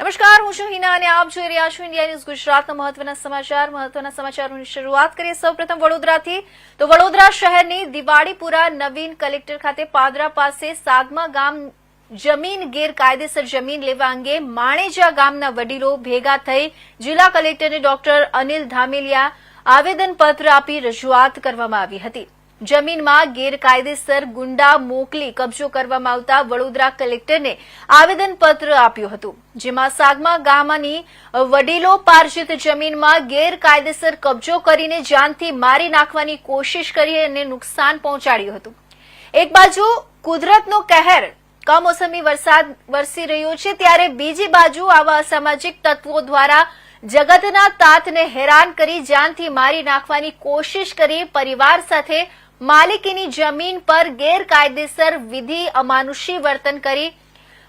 નમસ્કાર, હું છું હિના અને આપ જોઈ રહ્યા છો ઇન્ડિયા ન્યૂઝ ગુજરાતના મહત્વના સમાચાર. મહત્વના સમાચારોની શરૂઆત કરીએ. સૌપ્રથમ વડોદરાથી. તો વડોદરા શહેરની દિવાળીપુરા નવીન કલેક્ટર ખાતે પાદરા પાસે સાગમા ગામ જમીન ગેરકાયદેસર જમીન લેવા અંગે માણેજા ગામના વડીલો ભેગા થઈ જિલ્લા કલેક્ટરને ડોક્ટર અનિલ ધામેલિયા આવેદનપત્ર આપી રજૂઆત કરવામાં આવી હતી. જમીનમાં ગેરકાયદેસર ગુંડા મોકલી કબજો કરવામાં આવતા વડોદરા કલેક્ટરને આવેદનપત્ર આપ્યું હતું, જેમાં સાગમા ગામની વડીલો પાર્જિત જમીનમાં ગેરકાયદેસર કબજો કરીને જાનથી મારી નાખવાની કોશિશ કરી અને નુકસાન પહોંચાડ્યું હતું. એક બાજુ કુદરતનો કહેર, કમોસમી વરસાદ વરસી રહ્યો છે, ત્યારે બીજી બાજુ આવા અસામાજિક તત્વો દ્વારા જગતના તાતને હેરાન કરી જાનથી મારી નાખવાની કોશિશ કરી પરિવાર સાથે માલિકીની જમીન પર ગેરકાયદેસર વિધિ અમાનુષી વર્તન કરી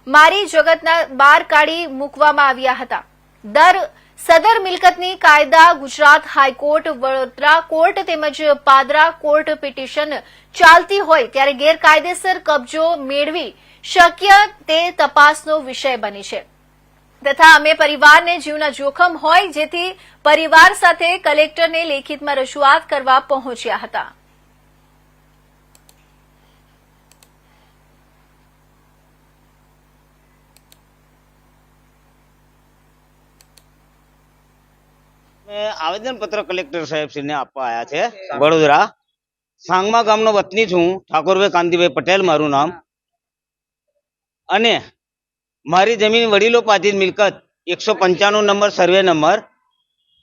મારી જગતના બાર કાઢી મૂકવામાં આવ્યા હતા. દર સદર મિલકતની કાયદા ગુજરાત હાઈકોર્ટ, વડોદરા કોર્ટ તેમજ પાદરા કોર્ટ પિટિશન ચાલતી હોય ત્યારે ગેરકાયદેસર કબજો મેળવી શક્ય તે તપાસનો વિષય બની છે. તથા અમે પરિવારને જીવના જોખમ હોય જેથી પરિવાર સાથે કલેક્ટરને લેખિતમાં રજૂઆત કરવા પહોંચ્યા હતા. મેં આવેદનપત્ર કલેક્ટર સાહેબશ્રીને આપવા આવ્યા છે. વડોદરા. સાંગમા ગામનો વતની છું. ઠાકોરભાઈ કાંતિભાઈ પટેલ મારું નામ. અને મારી જમીન વડીલો પાધિત મિલકત એકસો પંચાણું નંબર, સર્વે નંબર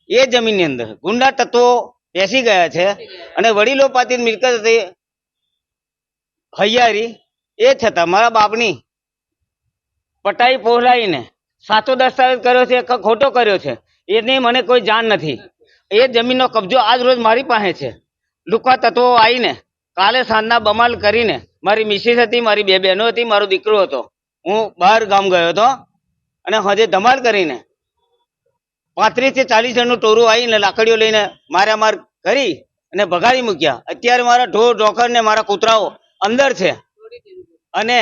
એ જમીનની અંદર. ગુંડા તત્વો બેસી ગયા છે અને વડીલો પાધિત મિલકત હતી હૈયારી. એ છતાં મારા બાપની પટાઈ પહોંચાડીને સાચો દસ્તાવેજ કર્યો છે કે ખોટો કર્યો છે? એની મને કોઈ જાણ નથી. એ જમીનનો કબજો આજ રોજ મારી પાસે છે. લુકા તત્વો આવીને કાલે સાંજના બમાલ કરીને મારી મિસિસ હતી, મારી બે બહેનો હતી, મારો દીકરો હતો. હું બહાર ગામ ગયો હતો અને હજે ધમાલ કરીને પાંત્રીસથી ચાલીસ જણનું ટોરું આવીને લાકડીઓ લઈને માર્યા માર કરી અને ભગાડી મૂક્યા. અત્યારે મારા ઢોર ઢોકર ને મારા કૂતરાઓ અંદર છે. અને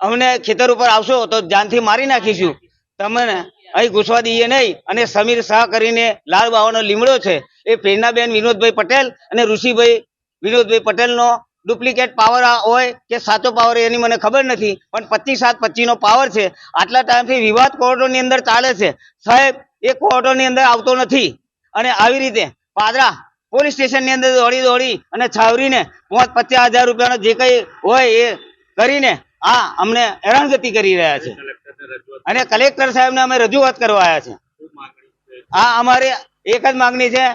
અમને ખેતર ઉપર આવશો તો જાનથી મારી નાખીશું. તમને અહીં ઘૂસવા દઈએ નહીં. અને સમીર શાહ કરીને લાલ બાવાનો લીમડો છે. એ પ્રેરણાબેન વિનોદભાઈ પટેલ અને ઋષિભાઈ વિનોદભાઈ પટેલનો ડુપ્લિકેટ પાવર હોય કે સાચો પાવર એની મને ખબર નથી. પણ પચીસ સાત પચીસનો પાવર છે. આટલા ટાઈમથી વિવાદ કોર્ટોની અંદર ચાલે છે. સાહેબ, એ કોર્ટોની અંદર આવતો નથી. અને આવી રીતે પાદરા પોલીસ સ્ટેશનની અંદર દોડી દોડી અને છાવરીને પાંચ પચાસ હજાર રૂપિયાનો જે કંઈ હોય એ કરીને આ અમને હેરાનગતિ કરી રહ્યા છે. અને કલેક્ટર સાહેબને અમે રજૂઆત કરવા આવ્યા છે. આ અમારે એક જ માંગણી છે.